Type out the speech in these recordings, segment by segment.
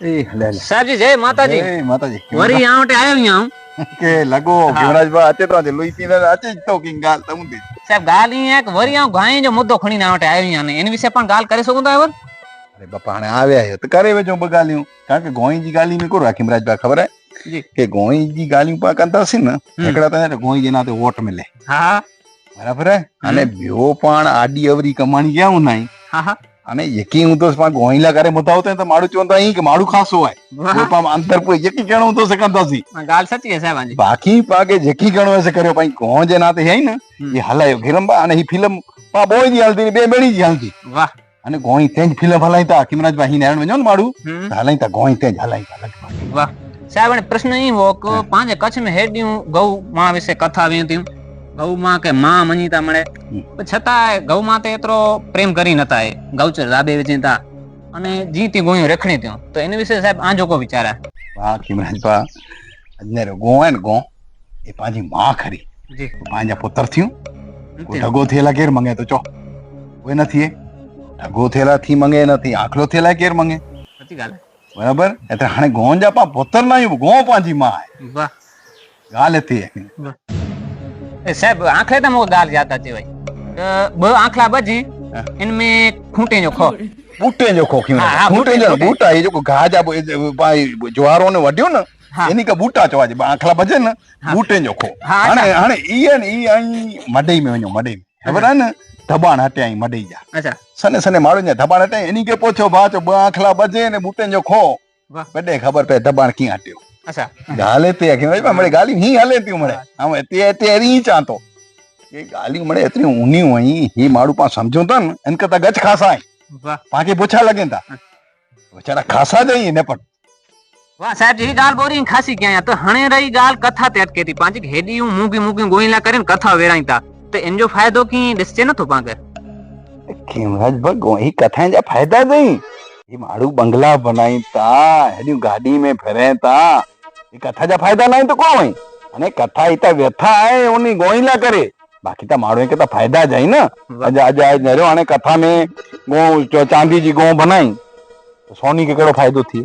સાહેબજી જય માતાજી. એ માતાજી. વરી આ વટે આવ્યો અહીંયા. કે લગો ભીમરાજભાઈ અચે તો લોહી પીને જ તો કિંગ ગાલ તમુંદી સાહેબ ગાલ અહીંયા એક વરી આ ગાય જો મુદ્દો ખણીને આ વટે આવ્યો અહીંયા ને. એની વિશે પણ ગાલ કરી શકું તો આવ્યો અરે બાપા હાણે આવ્યા હે તો કરે વેચો બગાલ્યું. કારણ કે ગોઈજી ગાલી મેં કરો ભીમરાજભાઈ ખબર હે? કે ગોઈજી ગાલી પા કંતા છે ને એકડા તને ગોઈજી ના તે વોટ મિલે. હા બરાબર હે? અને બ્યો પણ આડી અવરી કમાણી ગયા હું નહીં. હા હા. અને યકી હું તો ગોઈલા કરે મુતા હોતે તો મારું ચોંતા અહીં કે મારું ખાસો હોય. કોઈ પણ અંતર કોઈ યકી ગણો હું તો શકંતા સી આ ગાલ સચી છે સાહેબ આજી બાકી પાકે જેકી ગણો હશે કર્યો પાઈ ગો જે નાતે હે ને. એ હલાયો ઘેરંબા અને એ ફિલ્મ પા બોય દી હાલતી ને બે બેણી જી હાલતી. વાહ. અને ગોઈ તેજ ફિલ્મ હલાઈ તા નારાયણ વણ્યો ને મારું? હમ. તો હલાઈ તા ગોઈ તેજ હલાઈ તા વાહ. સાહેબ પ્રશ્ન એ હો. કે પાંજે કચ્છ મે હેડ્યું ગૌ માં વિશે કથા વેતી ગૌ માં કે માં મનીતા મળે? છતાંય પણ છતાં ગૌ માં તે એતરો પ્રેમ કરી નતા એ. ગૌચર રાબે વેચીતા અને જીતી ગોયું રખણી ત્યો. તો એની વિશે સાહેબ આ જોકો વિચારા? વાહ કિમરાજભા અજનેરો ગો હે ને ગો એ પાછી માં ખરી. જી. પાંજા પુત્ર થયું. ઢગો થયેલા કેર મંગે તો ચો. કોઈ નથી એ. ઢગો થેલા થી મંગે નથી. આખલો થયેલા કેર મંગે. નથી ગાલે. બરાબર? એટલે હાણે ગોંજા પા પુત્ર નહીં ગો પાંજી માં. વાહ. ગાલે થી એ સાહેબ આંખે તો હું દાળ જાતા છે ભાઈ. બે આંખલા બજી ઇનમે ખૂંટે જો ખો. બૂટે જો ખો ક્યું બૂટે જો બૂટા એ જો ગાજ આ ભાઈ જ્વારો ને વઢ્યો ને એની કે બૂટા ચવા જે આંખલા બજે ને બૂટે જો ખો. અને અને ઈ ને ઈ અહીં મડઈ મે વણો મડઈ ખબર ને? ધબાણ હટે અહીં મડી જા. અચ્છા. સને સને મારો ને ધબાણ હટે. એની કે પોછો ભાચો આંખલા બજે ને બૂટે જો ખો. બડે ખબર પે ધબાણ ક્યાં હટ્યો. ગાલે તે અખિલ હમણે ગાલી હી હાલે તી હમણે આમ તે તેરી ચાંતો. એ ગાલી હમણે એતરી ઊની હોય હી મારું પા સમજો તા ને એન કરતા ગચ ખાસાય. પાકે બોછા લાગે તા. બચારા ખાસા જઈ ને પણ. વાહ સાહેબ જી ગાલ બોરી ખાસી ક્યાં તો હણે રહી ગાલ કથા તે અટકેતી પાંચી હેડી હું મૂકી મૂકી ગોઈલા કરીને કથા વેરાઈતા તો. એનજો ફાયદો કી દિસતે ન તો પાંકે કેમરાજ ભગો હી કથા જા ફાયદા નહીં. એ મારું બંગલા બનાઈ તા હેડી ગાડી મે ફરે તા. એ કથા જા ફાયદા નહીં તો કોણ હોય? અને કથા એ તા વ્યથા આય ઓની ગોઈલા કરે. બાકી તા મારો કે તા ફાયદા જાય ને. અજા અજા આજ નર્યો અને કથા મે ગો ચાંદીજી ગો બનાઈ. સોની કે કેડો ફાયદો થી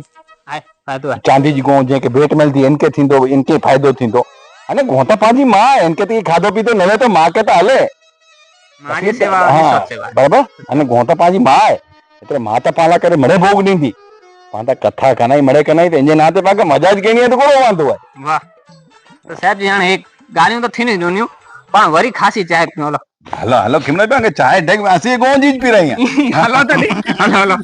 ચાંદીજી ગો જે કે ભેટ મળતી એનકે થીંદો એનકે ફાયદો થીંદો અને ગોતા પાજી માં એનકે થી ખાધો પીધો નવે તો માં કે તો હાલે. માની સેવા બરાબર? અને ગોતા પાજી માય એટલે માતા પાલા કરે મને ભોગ નહીં પાંતા કથા કનાઈ મળે કે નહીં એન્જે નાતે પાકે મજા જ કેની તો કોરો વાંધો હોય? વાહ. તો સાહેબ જાણે એક ગાડીઓ તો થઈને જોન્યું પણ વરી ખાસી ચાય પીઓ લો હલો હલો કેમ ના કે ચાય ઢેક આસી ગોંજી જ પી રહી હલો તો હલો હલો.